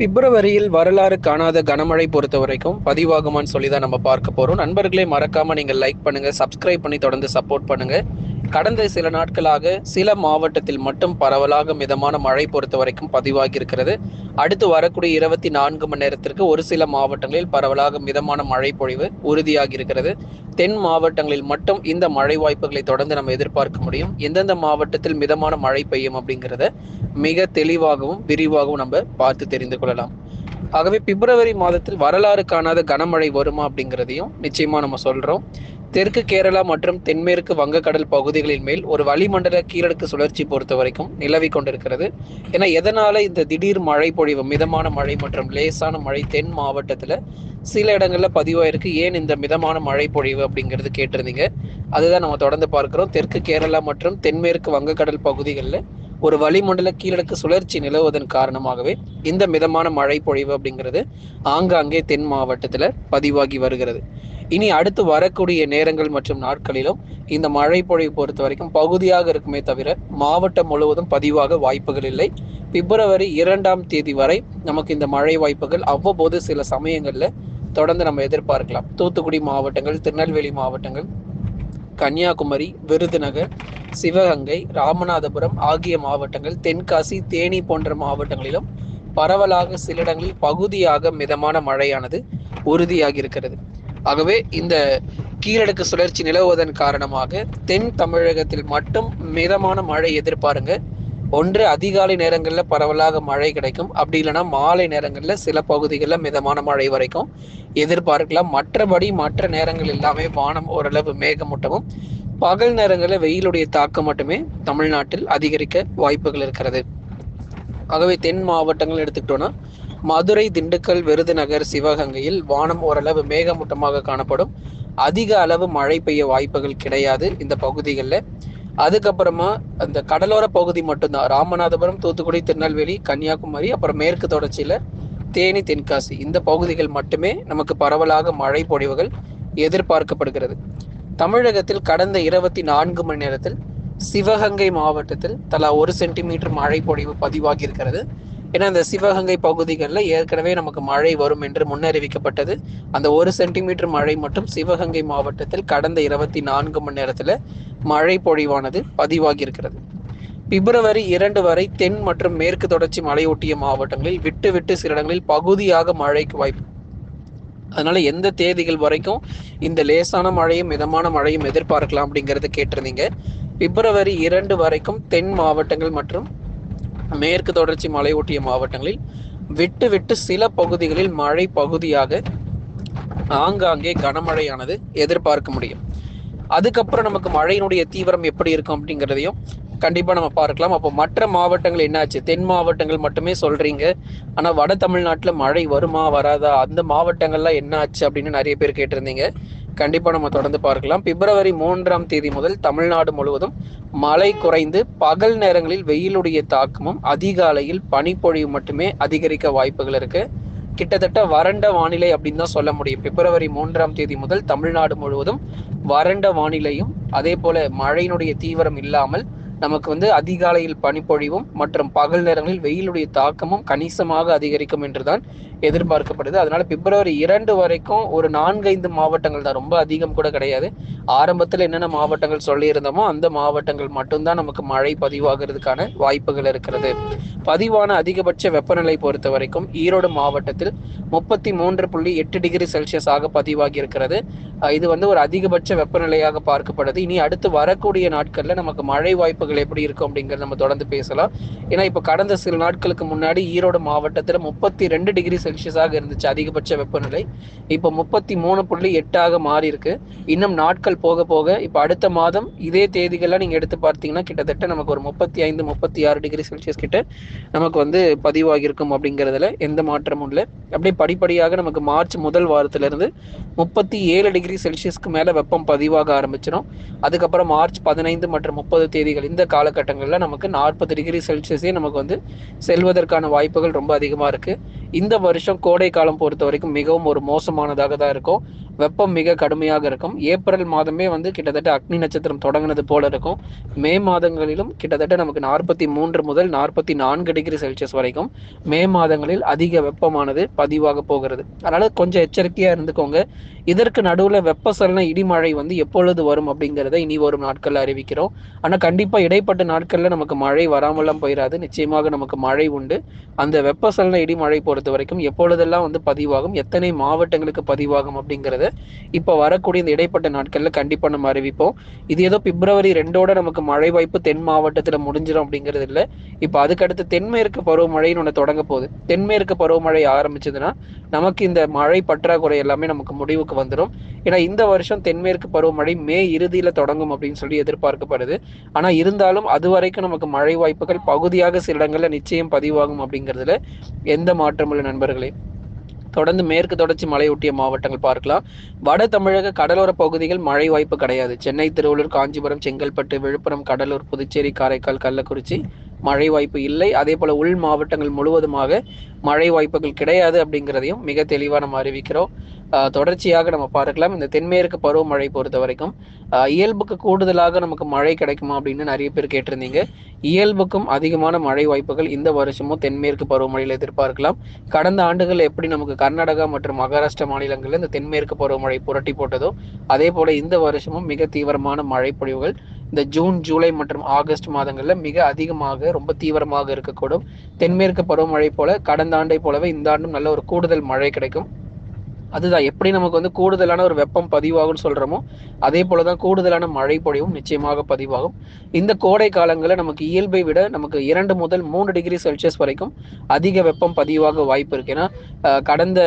பிப்ரவரியில் வரலாறு காணாத கனமழை பொறுத்த வரைக்கும் பதிவாகுமான்னு சொல்லி தான் நம்ம பார்க்க போறோம். நண்பர்களே மறக்காம நீங்க லைக் பண்ணுங்க சப்ஸ்கிரைப் பண்ணி தொடர்ந்து சப்போர்ட் பண்ணுங்க. கடந்த சில நாட்களாக சில மாவட்டத்தில் மட்டும் பரவலாக மிதமான மழை பொறுத்த வரைக்கும் பதிவாகி இருக்கிறது அடுத்து வரக்கூடிய இருபத்தி நான்கு மணி நேரத்திற்கு ஒரு சில மாவட்டங்களில் பரவலாக மிதமான மழை பொழிவு உறுதியாகி இருக்கிறது தென் மாவட்டங்களில் மட்டும் இந்த மழை வாய்ப்புகளை தொடர்ந்து நம்ம எதிர்பார்க்க முடியும். எந்தெந்த மாவட்டத்தில் மிதமான மழை பெய்யும் அப்படிங்கிறத மிக தெளிவாகவும் விரிவாகவும் நம்ம பார்த்து தெரிந்து கொள்ளலாம். ஆகவே பிப்ரவரி மாதத்தில் வரலாறு காணாத கனமழை வருமா அப்படிங்கிறதையும் நிச்சயமா நம்ம சொல்றோம். தெற்கு கேரளா மற்றும் தென்மேற்கு வங்கக்கடல் பகுதிகளின் மேல் ஒரு வளிமண்டல கீழடுக்கு சுழற்சி பொறுத்த வரைக்கும் நிலவி கொண்டிருக்கிறது. ஏன்னா எதனால இந்த திடீர் மழை பொழிவு மிதமான மழை மற்றும் லேசான மழை தென் மாவட்டத்துல சில இடங்கள்ல பதிவாயிருக்கு? ஏன் இந்த மிதமான மழை பொழிவு அப்படிங்கிறது கேட்டிருந்தீங்க. அதுதான் நம்ம தொடர்ந்து பார்க்கிறோம். தெற்கு கேரளா மற்றும் தென்மேற்கு வங்கக்கடல் பகுதிகளில் ஒரு வளிமண்டல கீழடுக்கு சுழற்சி நிலவுவதன் காரணமாகவே இந்த மிதமான மழை பொழிவு அப்படிங்கிறது ஆங்காங்கே தென் மாவட்டத்தில் பதிவாகி வருகிறது. இனி அடுத்து வரக்கூடிய நேரங்கள் மற்றும் நாட்களிலும் இந்த மழை பொழிவு பொறுத்த வரைக்கும் பகுதியாக இருக்குமே தவிர மாவட்டம் முழுவதும் பதிவாக வாய்ப்புகள் இல்லை. பிப்ரவரி இரண்டாம் தேதி வரை நமக்கு இந்த மழை வாய்ப்புகள் அவ்வப்போது சில சமயங்களில் தொடர்ந்து நம்ம எதிர்பார்க்கலாம். தூத்துக்குடி மாவட்டங்கள் திருநெல்வேலி மாவட்டங்கள் கன்னியாகுமரி விருதுநகர் சிவகங்கை ராமநாதபுரம் ஆகிய மாவட்டங்கள் தென்காசி தேனி போன்ற மாவட்டங்களிலும் பரவலாக சில இடங்களில் பகுதியாக மிதமான மழையானது உறுதியாகி இருக்கிறது. ஆகவே இந்த கீழடுக்கு சுழற்சி நிலவுவதன் காரணமாக தென் தமிழகத்தில் மட்டும் மிதமான மழை எதிர்பாருங்க. ஒன்று அதிகாலை நேரங்களில் பரவலாக மழை கிடைக்கும். அப்படி இல்லைன்னா மாலை நேரங்களில் சில பகுதிகளில் மிதமான மழை வரைக்கும் எதிர்பார்க்கலாம். மற்றபடி மற்ற நேரங்கள் எல்லாமே வானம் ஓரளவு மேகமூட்டமும். பகல் நேரங்களில் வெயிலுடைய தாக்கம் மட்டுமே தமிழ்நாட்டில் அதிகரிக்க வாய்ப்புகள் இருக்கிறது. ஆகவே தென் மாவட்டங்கள் எடுத்துக்கிட்டோம்னா மதுரை திண்டுக்கல் விருதுநகர் சிவகங்கையில் வானம் ஓரளவு மேகமூட்டமாக காணப்படும். அதிக அளவு மழை பெய்ய வாய்ப்புகள் கிடையாது இந்த பகுதிகளில். அதுக்கப்புறமா அந்த கடலோர பகுதி மட்டும்தான். ராமநாதபுரம் தூத்துக்குடி திருநெல்வேலி கன்னியாகுமரி அப்புறம் மேற்கு தொடர்ச்சியில் தேனி தென்காசி. இந்த பகுதிகள் மட்டுமே நமக்கு பரவலாக மழை பொழிவுகள் எதிர்பார்க்கப்படுகிறது. தமிழகத்தில் கடந்த இருபத்தி நான்கு மணி நேரத்தில் சிவகங்கை மாவட்டத்தில் தலா ஒரு சென்டிமீட்டர் மழை பொழிவு பதிவாகி இருக்கிறது ஏன்னா இந்த சிவகங்கை பகுதிகளில் ஏற்கனவே நமக்கு மழை வரும் என்று முன்னறிவிக்கப்பட்டது. அந்த ஒரு சென்டிமீட்டர் மழை மட்டும் சிவகங்கை மாவட்டத்தில் கடந்த இருபத்தி நான்கு மணி நேரத்தில் மழை பொழிவானது பதிவாகியிருக்கிறது. பிப்ரவரி இரண்டு வரை தென் மற்றும் மேற்கு தொடர்ச்சி மலையொட்டிய மாவட்டங்களில் விட்டு விட்டு சில இடங்களில் பகுதியாக மழைக்கு வாய்ப்பு. அதனால எந்த தேதிகள் வரைக்கும் இந்த லேசான மழையும் மிதமான மழையும் எதிர்பார்க்கலாம் அப்படிங்கறத கேட்டிருந்தீங்க. பிப்ரவரி இரண்டு வரைக்கும் தென் மாவட்டங்கள் மற்றும் மேற்கு தொடர்ச்சி மலையொட்டிய மாவட்டங்களில் விட்டு விட்டு சில பகுதிகளில் மழை பகுதியாக ஆங்காங்கே கனமழையானது எதிர்பார்க்க முடியும். அதுக்கப்புறம் நமக்கு மழையினுடைய தீவிரம் எப்படி இருக்கும் அப்படிங்கிறதையும் கண்டிப்பா நம்ம பார்க்கலாம். அப்போ மற்ற மாவட்டங்கள் என்னாச்சு? தென் மாவட்டங்கள் மட்டுமே சொல்றீங்க. ஆனா வட தமிழ்நாட்டுல மழை வருமா வராதா? அந்த மாவட்டங்கள்லாம் என்னாச்சு அப்படின்னு நிறைய பேர் கேட்டிருந்தீங்க. கண்டிப்பாக நம்ம தொடர்ந்து பார்க்கலாம். பிப்ரவரி மூன்றாம் தேதி முதல் தமிழ்நாடு முழுவதும் மழை குறைந்து பகல் நேரங்களில் வெயிலுடைய தாக்கமும் அதிகாலையில் பனிப்பொழிவு மட்டுமே அதிகரிக்க வாய்ப்புகள் இருக்கு. கிட்டத்தட்ட வறண்ட வானிலை அப்படின்னு தான் சொல்ல முடியும். பிப்ரவரி மூன்றாம் தேதி முதல் தமிழ்நாடு முழுவதும் வறண்ட வானிலையும் அதே போல மழையினுடைய தீவிரம் இல்லாமல் நமக்கு வந்து அதிகாலையில் பனிப்பொழிவும் மற்றும் பகல் நேரங்களில் வெயிலுடைய தாக்கமும் கணிசமாக அதிகரிக்கும் என்றுதான் எதிர்பார்க்கப்படுது. அதனால பிப்ரவரி இரண்டு வரைக்கும் ஒரு நான்கைந்து மாவட்டங்கள் தான். ரொம்ப அதிகம் கூட கிடையாது. ஆரம்பத்தில் என்னென்ன மாவட்டங்கள் சொல்லியிருந்தோமோ அந்த மாவட்டங்கள் மட்டும்தான் நமக்கு மழை பதிவாகிறதுக்கான வாய்ப்புகள் இருக்கிறது. பதிவான அதிகபட்ச வெப்பநிலை பொறுத்த வரைக்கும் ஈரோடு மாவட்டத்தில் முப்பத்தி மூன்று புள்ளி எட்டு டிகிரி செல்சியஸாக பதிவாகி இருக்கிறது இது வந்து ஒரு அதிகபட்ச வெப்பநிலையாக பார்க்கப்படுது. இனி அடுத்து வரக்கூடிய நாட்கள்ல நமக்கு மழை வாய்ப்புகள் எப்படி இருக்கும் அப்படிங்கறத நம்ம தொடர்ந்து பேசலாம். ஏன்னா இப்ப கடந்த சில நாட்களுக்கு முன்னாடி ஈரோடு மாவட்டத்துல முப்பத்தி ரெண்டு டிகிரி செல்சியஸாக இருந்துச்சு அதிகபட்ச வெப்பநிலை. இப்போ முப்பத்தி மூணு புள்ளி எட்டாக மாறி இருக்கு இன்னும் நாட்கள் போக போக இப்போ அடுத்த மாதம் இதே தேதிகள்லாம் நீங்க எடுத்து பார்த்தீங்கன்னா கிட்டத்தட்ட நமக்கு ஒரு முப்பத்தி ஐந்து முப்பத்தி ஆறு டிகிரி செல்சியஸ் கிட்ட நமக்கு வந்து பதிவாகியிருக்கும் அப்படிங்கிறதுல எந்த மாற்றமும் இல்லை. அப்படியே படிப்படியாக நமக்கு மார்ச் முதல் வாரத்திலிருந்து முப்பத்தி ஏழு டிகிரி டிகிரி செல்சியஸ்க்கு மேலே வெப்பம் பதிவாக ஆரம்பிச்சிடும் அதுக்கப்புறம் மார்ச் பதினைந்து மற்றும் முப்பது தேதிகள் இந்த காலகட்டங்களில் நமக்கு நாற்பது டிகிரி செல்சியஸே நமக்கு வந்து செல்வதற்கான வாய்ப்புகள் ரொம்ப அதிகமாக இருக்குது இந்த வருஷம் கோடை காலம் பொறுத்த வரைக்கும் மிகவும் ஒரு மோசமானதாக தான் இருக்கும். வெப்பம் மிக கடுமையாக இருக்கும். ஏப்ரல் மாதமே வந்து கிட்டத்தட்ட அக்னி நட்சத்திரம் தொடங்கினது போல இருக்கும். மே மாதங்களிலும் கிட்டத்தட்ட நமக்கு நாற்பத்தி மூன்று முதல் நாற்பத்தி நான்கு டிகிரி செல்சியஸ் வரைக்கும் மே மாதங்களில் அதிக வெப்பமானது பதிவாக போகிறது. அதனால கொஞ்சம் எச்சரிக்கையா இருந்துக்கோங்க. இதற்கு நடுவில் வெப்பசலன இடிமழை வந்து எப்பொழுது வரும் அப்படிங்கிறத இனி வரும் நாட்களில் அறிவிக்கிறோம். ஆனால் கண்டிப்பாக இடைப்பட்ட நாட்களில் நமக்கு மழை வராமலாம் போயிடாது நிச்சயமாக நமக்கு மழை உண்டு. அந்த வெப்பசலன இடிமழை பொறுத்த வரைக்கும் எப்பொழுதெல்லாம் வந்து பதிவாகும் எத்தனை மாவட்டங்களுக்கு பதிவாகும் அப்படிங்கிறத இப்போ வரக்கூடிய இந்த இடைப்பட்ட நாட்களில் கண்டிப்பாக நம்ம அறிவிப்போம். இது ஏதோ பிப்ரவரி ரெண்டோட நமக்கு மழை வாய்ப்பு தென் மாவட்டத்தில் முடிஞ்சிடும் அப்படிங்கிறது இல்லை. இப்போ அதுக்கடுத்து தென்மேற்கு பருவமழைன்னு ஒன்று தொடங்க போகுது. தென்மேற்கு பருவமழை ஆரம்பிச்சதுன்னா நமக்கு இந்த மழை பற்றாக்குறை எல்லாமே நமக்கு முடிவுக்கு வந்துடும் ஏன்னா இந்த வருஷம் தென்மேற்கு பருவமழை மே இறுதியில தொடங்கும் அப்படின்னு சொல்லி எதிர்பார்க்கப்படுது. ஆனா இருந்தாலும் அது வரைக்கும் நமக்கு மழை வாய்ப்புகள் பகுதியாக சில இடங்கள்ல நிச்சயம் பதிவாகும் அப்படிங்கிறதுல எந்த மாற்றமும் இல்லை நண்பர்களே. தொடர்ந்து மேற்கு தொடர்ச்சி மலையொட்டிய மாவட்டங்கள் பார்க்கலாம். வட தமிழக கடலோர பகுதிகள் மழை வாய்ப்பு கிடையாது. சென்னை திருவள்ளூர் காஞ்சிபுரம் செங்கல்பட்டு விழுப்புரம் கடலூர் புதுச்சேரி காரைக்கால் கள்ளக்குறிச்சி மழை வாய்ப்பு இல்லை. அதே போல உள் மாவட்டங்கள் முழுவதுமாக மழை வாய்ப்புகள் கிடையாது அப்படிங்கிறதையும் மிக தெளிவாக நம்ம அறிவிக்கிறோம். தொடர்ச்சியாக நம்ம பார்க்கலாம். இந்த தென்மேற்கு பருவமழை பொறுத்த வரைக்கும் இயல்புக்கு கூடுதலாக நமக்கு மழை கிடைக்குமா அப்படின்னு நிறைய பேர் கேட்டிருந்தீங்க. இயல்புக்கும் அதிகமான மழை வாய்ப்புகள் இந்த வருஷமும் தென்மேற்கு பருவமழையில் எதிர்பார்க்கலாம். கடந்த ஆண்டுகள் எப்படி நமக்கு கர்நாடகா மற்றும் மகாராஷ்டிரா மாநிலங்களில் இந்த தென்மேற்கு பருவமழை புரட்டி போட்டதோ அதே போல இந்த வருஷமும் மிக தீவிரமான மழை பொழிவுகள் இந்த ஜூன் ஜூலை மற்றும் ஆகஸ்ட் மாதங்களில் மிக அதிகமாக ரொம்ப தீவிரமாக இருக்கக்கூடும். தென்மேற்கு பருவமழை போல கடந்த ஆண்டை போலவே இந்த ஆண்டும் நல்ல ஒரு கூடுதல் மழை கிடைக்கும். அதுதான் எப்படி நமக்கு வந்து கூடுதலான ஒரு வெப்பம் பதிவாகும்னு சொல்றோமோ அதே போலதான் கூடுதலான மழை பொழிவும் நிச்சயமாக பதிவாகும். இந்த கோடை காலங்களில் நமக்கு இயல்பை விட நமக்கு இரண்டு முதல் மூன்று டிகிரி செல்சியஸ் வரைக்கும் அதிக வெப்பம் பதிவாக வாய்ப்பு இருக்கு. ஏன்னா கடந்த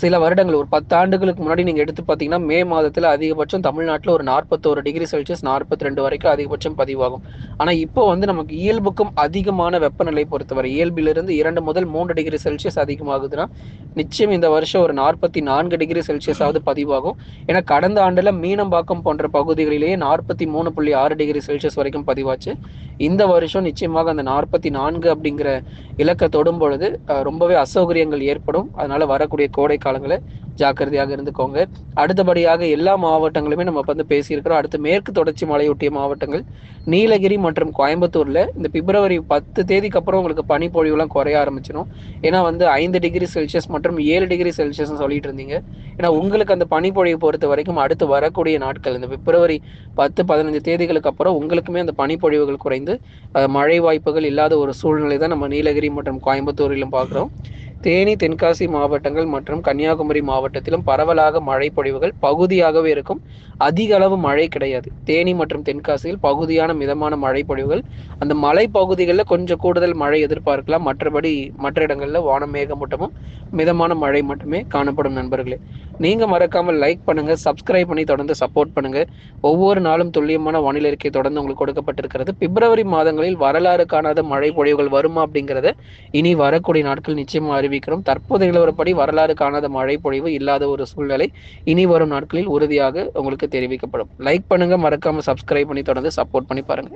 சில வருடங்கள் ஒரு பத்து ஆண்டுகளுக்கு முன்னாடி நீங்கள் எடுத்து பார்த்தீங்கன்னா மே மாதத்தில் அதிகபட்சம் தமிழ்நாட்டில் ஒரு நாற்பத்தோரு டிகிரி செல்சியஸ் நாற்பத்தி ரெண்டு வரைக்கும் அதிகபட்சம் பதிவாகும். ஆனால் இப்போ வந்து நமக்கு இயல்புக்கும் அதிகமான வெப்பநிலை பொறுத்தவரை இயல்பிலிருந்து இரண்டு முதல் மூன்று டிகிரி செல்சியஸ் அதிகமாகுதுன்னா நிச்சயம் இந்த வருஷம் ஒரு நாற்பத்தி நான்கு டிகிரி செல்சியஸாவது பதிவாகும். ஏன்னா கடந்த ஆண்டில் மீனம்பாக்கம் போன்ற பகுதிகளிலேயே நாற்பத்தி மூணு புள்ளி ஆறு டிகிரி செல்சியஸ் வரைக்கும் பதிவாச்சு. இந்த வருஷம் நிச்சயமாக அந்த நாற்பத்தி நான்கு அப்படிங்கிற இலக்கை தொடும் பொழுது ரொம்பவே அசௌகரியங்கள் ஏற்படும். அதனால வரக்கூடிய கோடை காலங்களை ஜாக்கிரதையாக இருந்துக்கோங்க. அடுத்தபடியாக எல்லா மாவட்டங்களுமே நம்ம வந்து பேசியிருக்கிறோம். அடுத்து மேற்கு தொடர்ச்சி மலையொட்டிய மாவட்டங்கள் நீலகிரி மற்றும் கோயம்புத்தூர்ல இந்த பிப்ரவரி பத்து தேதிக்கு அப்புறம் உங்களுக்கு பனிப்பொழிவுலாம் குறைய ஆரம்பிச்சிடும் ஏன்னா வந்து ஐந்து டிகிரி செல்சியஸ் மற்றும் ஏழு டிகிரி செல்சியஸ் சொல்லிட்டு இருந்தீங்க. ஏன்னா உங்களுக்கு அந்த பனிப்பொழிவு பொறுத்த வரைக்கும் அடுத்து வரக்கூடிய நாட்கள் இந்த பிப்ரவரி பத்து பதினஞ்சு தேதிகளுக்கு அப்புறம் உங்களுக்குமே அந்த பனிப்பொழிவுகள் குறைந்து மழை வாய்ப்புகள் இல்லாத ஒரு சூழ்நிலை தான் நம்ம நீலகிரி மற்றும் கோயம்புத்தூரிலும் பார்க்குறோம். தேனி தென்காசி மாவட்டங்கள் மற்றும் கன்னியாகுமரி மாவட்டத்திலும் பரவலாக மழை பொழிவுகள் பகுதியாகவே இருக்கும். அதிக அளவு மழை கிடையாது. தேனி மற்றும் தென்காசியில் பகுதியான மிதமான மழை பொழிவுகள் அந்த மலை பகுதிகளில் கொஞ்சம் கூடுதல் மழை எதிர்பார்க்கலாம். மற்றபடி மற்ற இடங்களில் வானம் மேகமூட்டமும் மிதமான மழை மட்டுமே காணப்படும் நண்பர்களே. நீங்கள் மறக்காமல் லைக் பண்ணுங்கள் சப்ஸ்கிரைப் பண்ணி தொடர்ந்து சப்போர்ட் பண்ணுங்கள் ஒவ்வொரு நாளும் துல்லியமான வானிலை அறிக்கை தொடர்ந்து உங்களுக்கு கொடுக்கப்பட்டிருக்கிறது. பிப்ரவரி மாதங்களில் வரலாறு காணாத மழை பொழிவுகள் வருமா அப்படிங்கிறத இனி வரக்கூடிய நாட்கள் நிச்சயமாக தெரிவிக்கிறோம். தற்போது நிலவரப்படி வரலாறு காணாத மழை பொழிவு இல்லாத ஒரு சூழ்நிலை இனி வரும் நாட்களில் உறுதியாக உங்களுக்கு தெரிவிக்கப்படும். லைக் பண்ணுங்க மறக்காம சப்ஸ்கிரைப் பண்ணி தொடர்ந்து சப்போர்ட் பண்ணி பாருங்க.